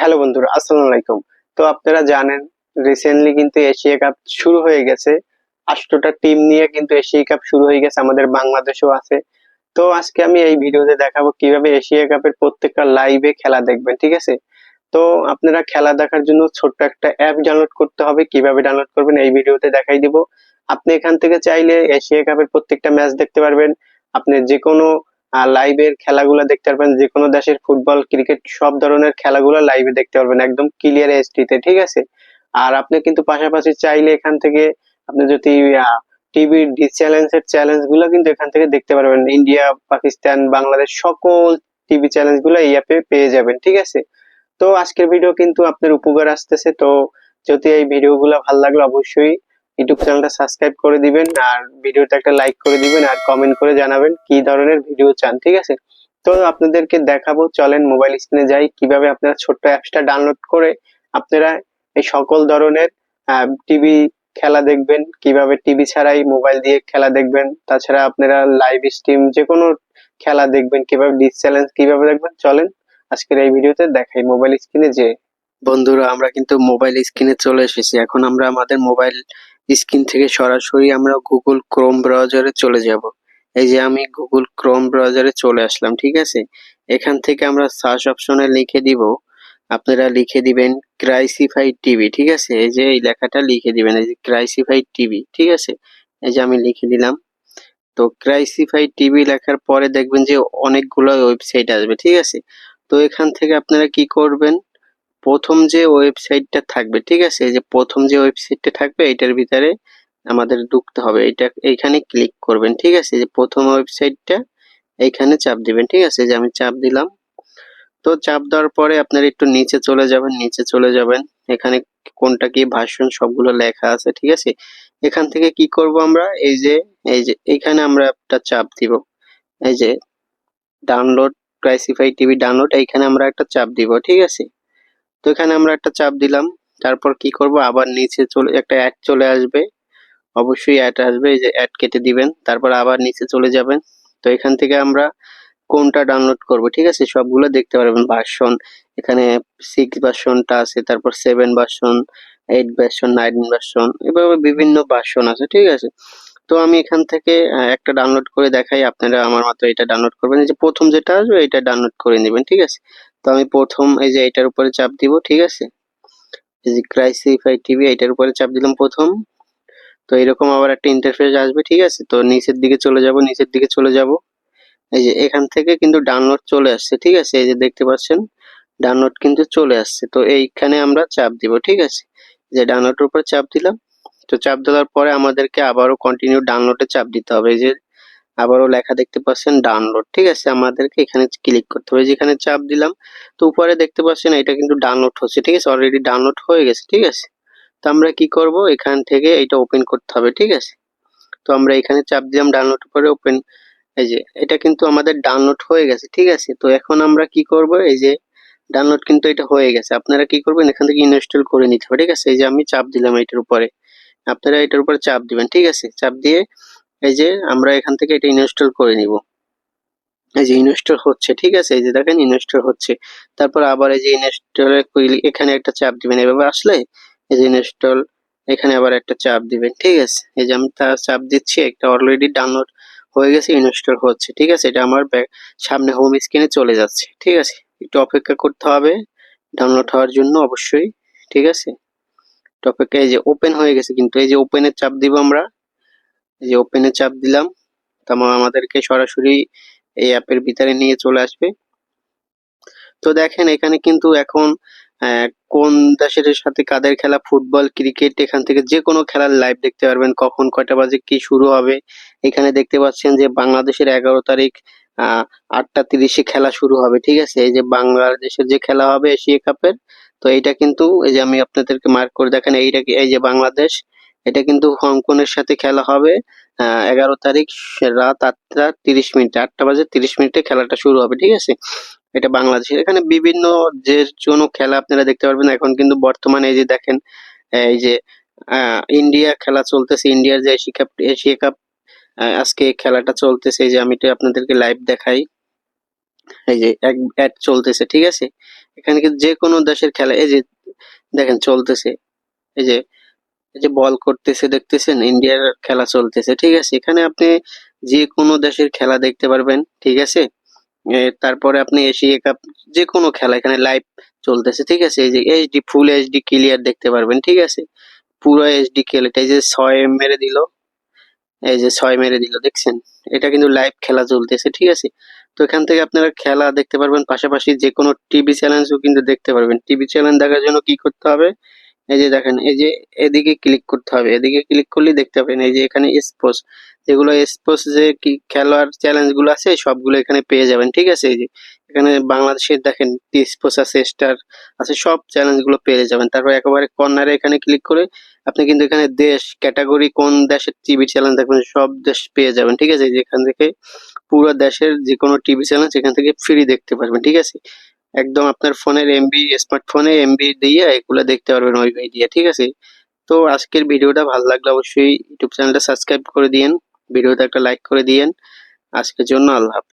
Hello বন্ধুরা, আসসালামু আলাইকুম। তো আপনারা জানেন রিসেন্টলি কিন্তু এশিয়া কাপ শুরু হয়ে গেছে। আটটা টিম নিয়ে কিন্তু এশিয়া কাপ শুরু হয়ে গেছে, আমাদের বাংলাদেশেও আছে। তো আজকে আমি এই ভিডিওতে দেখাবো কীভাবে এশিয়া কাপের প্রত্যেকটা লাইভে খেলা দেখবেন, ঠিক আছে? তো আপনারা খেলা দেখার জন্য ছোট্ট একটা অ্যাপ ডাউনলোড করতে হবে। কীভাবে ডাউনলোড করবেন এই ভিডিওতে দেখাই দিব। আপনি এখান থেকে চাইলে এশিয়া কাপের প্রত্যেকটা ম্যাচ দেখতে পারবেন। আপনি যে কোনো লাইভের খেলাগুলো দেখতে পারবেন যে কোনো দেশের ফুটবল ক্রিকেট সব ধরনের খেলাগুলো লাইভে দেখতে পারবেন, একদম ক্লিয়ার এইচডিতে ঠিক আছে? আর আপনি কিন্তু পাশাপাশি চাইলে এখান থেকে আপনি যদি টিভি চ্যালেঞ্জের চ্যালেঞ্জগুলো কিন্তু এখান থেকে দেখতে পারবেন ইন্ডিয়া পাকিস্তান বাংলাদেশ সকল টিভি চ্যালেঞ্জগুলো এই অ্যাপে পেয়ে যাবেন, ঠিক আছে? তো আজকের ভিডিও কিন্তু আপনার উপকার আসতেছে, তো যদি এই ভিডিওগুলো ভালো লাগলে অবশ্যই ইউটিউব চ্যানেলটা সাবস্ক্রাইব করে দিবেন আর ভিডিওতে একটা লাইক করে দিবেন আর কমেন্ট করে জানাবেন কি ধরনের ভিডিও চান, ঠিক আছে? তো আপনাদেরকে দেখাবো, চলেন মোবাইল স্ক্রিনে যাই, কীভাবে আপনারা ছোট্ট অ্যাপসটা ডাউনলোড করে আপনারা এই সকল ধরনের টিভি খেলা দেখবেন, কীভাবে টিভি ছাড়াই মোবাইল দিয়ে খেলা দেখবেন, তাছাড়া আপনারা লাইভ স্ট্রিম যে কোনো খেলা দেখবেন, কীভাবে ডিস চ্যালেঞ্জ কীভাবে দেখবেন, চলেন আজকের এই ভিডিওতে দেখাই মোবাইল স্ক্রিনে যে বন্ধুরা, আমরা কিন্তু মোবাইল স্ক্রিনে চলে এসেছি। এখন আমরা আমাদের মোবাইল স্ক্রিন থেকে সরাসরি আমরা গুগল ক্রোম ব্রাউজারে চলে যাব। এই যে আমি গুগল ক্রোম ব্রাউজারে চলে আসলাম, ঠিক আছে? এখান থেকে আমরা সার্চ অপশনে লিখে দিব। আপনারা লিখে দিবেন ক্রাইসিফাই টিভি ঠিক আছে? এই যে এই লেখাটা লিখে দিবেন, এই যে ক্রাইসিফাই টিভি ঠিক আছে? এই যে আমি লিখে দিলাম। তো ক্রাইসিফাই টিভি লেখার পরে দেখবেন যে অনেকগুলো ওয়েবসাইট আসবে, ঠিক আছে? তো এখান থেকে আপনারা কি করবেন? প্রথম যে ওয়েবসাইটটা থাকবে, ঠিক আছে? যে প্রথম যে ওয়েবসাইটটা থাকবে, এটার ভিতরে আমাদের ঢুকতে হবে। এটা এইখানে ক্লিক করবেন, ঠিক আছে? যে প্রথম ওয়েবসাইটটা এইখানে চাপ দিবেন, ঠিক আছে? যে আমি চাপ দিলাম। তো চাপ দেওয়ার পরে আপনার একটু নিচে চলে যাবেন, নিচে চলে যাবেন। এখানে কোনটা কি ভাষণ সবগুলো লেখা আছে, ঠিক আছে? এখান থেকে কি করব আমরা? এই যে এই যে, এখানে আমরা একটা চাপ দিব। এই যে ডাউনলোড ক্রাইসিফাই টিভি ডাউনলোড এইখানে আমরা একটা চাপ দিব, ঠিক আছে? তো এখানে আমরা একটা চাপ দিলাম। তারপর কি করব? আবার নিচে চলে, একটা অ্যাড চলে আসবে। অবশ্যই অ্যাড আসবে। এই যে অ্যাড কেটে দিবেন। তারপর আবার নিচে চলে যাবেন। তো এখান থেকে আমরা কোনটা ডাউনলোড করব? ঠিক আছে? সবগুলো দেখতে পারবেন। ভার্সন এখানে সিক্স ভার্সনটা আছে। তারপর seven version eight version nine version এভাবে বিভিন্ন ভার্সন আছে। ঠিক আছে? তো আমি এখান থেকে একটা ডাউনলোড করে দেখাই। আপনারা আমার মতো এটা ডাউনলোড করবেন। যে প্রথম যেটা আসবে, এটা ডাউনলোড করে নেবেন। ঠিক আছে? তো আমি প্রথম এই যে এটার উপরে চাপ দিব, ঠিক আছে? এই যে ক্রাইসিফাই টিভি এটার উপরে চাপ দিলাম প্রথম। তো এরকম আবার একটা ইন্টারফেস আসবে, ঠিক আছে? তো নিচের দিকে চলে যাব, নিচের দিকে চলে যাব। এই যে এখান থেকে কিন্তু ডাউনলোড চলে আসছে, ঠিক আছে? এই যে দেখতে পাচ্ছেন ডাউনলোড কিন্তু চলে আসছে। তো এইখানে আমরা চাপ দিব, ঠিক আছে? যে ডাউনলোডের উপর চাপ দিলাম। তো চাপ দেওয়ার পরে আমাদেরকে আবারও কন্টিনিউ ডাউনলোডে চাপ দিতে হবে। এই যে আবারও লেখা দেখতে পাচ্ছেন ডাউনলোড ঠিক আছে? আমাদেরকে এখানে ক্লিক করতে হবে। যেখানে চাপ দিলাম, তো উপরে দেখতে পাচ্ছেন এটা কিন্তু ডাউনলোড হচ্ছে, ঠিক আছে? অলরেডি ডাউনলোড হয়ে গেছে, ঠিক আছে? তো আমরা কি করব? এখান থেকে এটা ওপেন করতে হবে, ঠিক আছে? তো আমরা এখানে চাপ দিলাম ডাউনলোড করে ওপেন এই যে, এটা কিন্তু আমাদের ডাউনলোড হয়ে গেছে, ঠিক আছে? তো এখন আমরা কি করব? এই যে ডাউনলোড কিন্তু এটা হয়ে গেছে। আপনারা কি করবেন? এখান থেকে ইনস্টল করে নিতে হবে, ঠিক আছে? এই যে আমি চাপ দিলাম এটার উপরে। আপনারা এটার উপরে চাপ দিবেন, ঠিক আছে? চাপ দিয়ে এই যে আমরা এখান থেকে এটা ইনস্টল করে নিব। এই যে ইনস্টল হচ্ছে, ঠিক আছে? এই যে দেখেন ইনস্টল হচ্ছে। তারপর আবার এই যে ইনস্টল এখানে একটা চাপ দিবেন। এভাবে আসলে এই যে ইনস্টল এখানে আবার একটা চাপ দিবেন, ঠিক আছে? এই যে আমি তার চাপ দিচ্ছি, একটা অলরেডি ডাউনলোড হয়ে গেছে ইনস্টল হচ্ছে, ঠিক আছে? এটা আমার সামনে হোম স্ক্রিনে চলে যাচ্ছে, ঠিক আছে? একটু অপেক্ষা করতে হবে ডাউনলোড হওয়ার জন্য অবশ্যই, ঠিক আছে? অপেক্ষা, এই যে ওপেন হয়ে গেছে, কিন্তু এই যে ওপেনের চাপ দিব আমরা এই যে ওপেনে চাপ দিলাম তারপর আমাদেরকে সরাসরি এই অ্যাপের ভিতরে নিয়ে চলে আসবে। তো দেখেন, এখানে কিন্তু এখন কোন দেশের সাথে কাদের খেলা, ফুটবল, ক্রিকেট, এখান থেকে যে কোনো খেলার লাইভ দেখতে পারবেন, কখন কয়টা বাজে, কি শুরু হবে। এখানে দেখতে পাচ্ছেন যে বাংলাদেশের এগারো তারিখ আটটা তিরিশে খেলা শুরু হবে, ঠিক আছে? এই যে বাংলাদেশের যে খেলা হবে এশিয়া কাপের, তো এইটা কিন্তু, এই যে আমি আপনাদেরকে মার্ক করে দেখেন, এইটা এই যে বাংলাদেশ এটা কিন্তু হংকংয়ের সাথে খেলা হবে এগারো তারিখ রাত আটটা তিরিশ মিনিট, আটটা বাজে তিরিশ মিনিটে খেলাটা শুরু হবে, ঠিক আছে? এটা বাংলাদেশের, এখানে বিভিন্ন যে কোনো খেলা আপনারা দেখতে পারবেন। এখন কিন্তু বর্তমানে এই যে দেখেন, এই যে ইন্ডিয়া খেলা চলতেছে, ইন্ডিয়ার যে এশিয়া কাপ এশিয়া কাপ আজকে খেলাটা চলতেছে। যে আমি আপনাদেরকে লাইভ দেখাই। এই যে এক অ্যাড চলতেছে, ঠিক আছে? এখানে যে কোনো দেশের খেলা, এই যে দেখেন চলতেছে। এই যে এই যে বল করতেছে, দেখতেছেন? ইন্ডিয়ার খেলা চলতেছে, ঠিক আছে? এখানে আপনি যে কোনো দেশের খেলা দেখতে পারবেন, ঠিক আছে? তারপরে আপনি এশিয়া কাপ যে কোনো খেলা, এখানে লাইভ চলতেছে, ঠিক আছে? এই যে এইচডি ফুল এইচডি ক্লিয়ার দেখতে পারবেন, ঠিক আছে? পুরো এইচডি খেলাটা এই যে ছয় মেরে দিল, এই যে ছয় মেরে দিল, দেখছেন? এটা কিন্তু লাইভ খেলা চলতেছে, ঠিক আছে? তো এখান থেকে আপনারা খেলা দেখতে পারবেন, পাশাপাশি যে কোনো টিভি চ্যানেলও কিন্তু দেখতে পারবেন। টিভি চ্যানেল দেখার জন্য কি করতে হবে? এই যে দেখেন, এই যে এদিকে ক্লিক করতে হবে। এদিকে ক্লিক করলেই দেখতে পাবেন, এই যে এখানে স্পোর্টস যেগুলো স্পোর্টস যে কি খেলোয়াড় চ্যালেঞ্জগুলো আছে, সবগুলো এখানে পেয়ে যাবেন, ঠিক আছে? এই যে এখানে বাংলাদেশের দেখেন স্পোর্টস আছে স্টার আছে, সব চ্যালেঞ্জগুলো পেয়ে যাবেন। তারপর একেবারে কর্নারে এখানে ক্লিক করে আপনি কিন্তু এখানে দেশ ক্যাটাগরি কোন দেশের টিভি চ্যানেল দেখবেন, সব দেশ পেয়ে যাবেন, ঠিক আছে? যেখান থেকে পুরো দেশের যে কোনো টিভি চ্যানেল সেখান থেকে ফ্রি দেখতে পারবেন, ঠিক আছে? একদম আপনার ফোনের এমবি স্মার্টফোনে এমবি দিয়ে এগুলো দেখতে পারবেন ওয়াইফাই দিয়ে ঠিক আছে তো আজকের ভিডিওটা ভালো লাগলে অবশ্যই ইউটিউব চ্যানেলটা সাবস্ক্রাইব করে দিয়েন ভিডিওটা একটা লাইক করে দিয়েন আজকের জন্য আল্লাহ।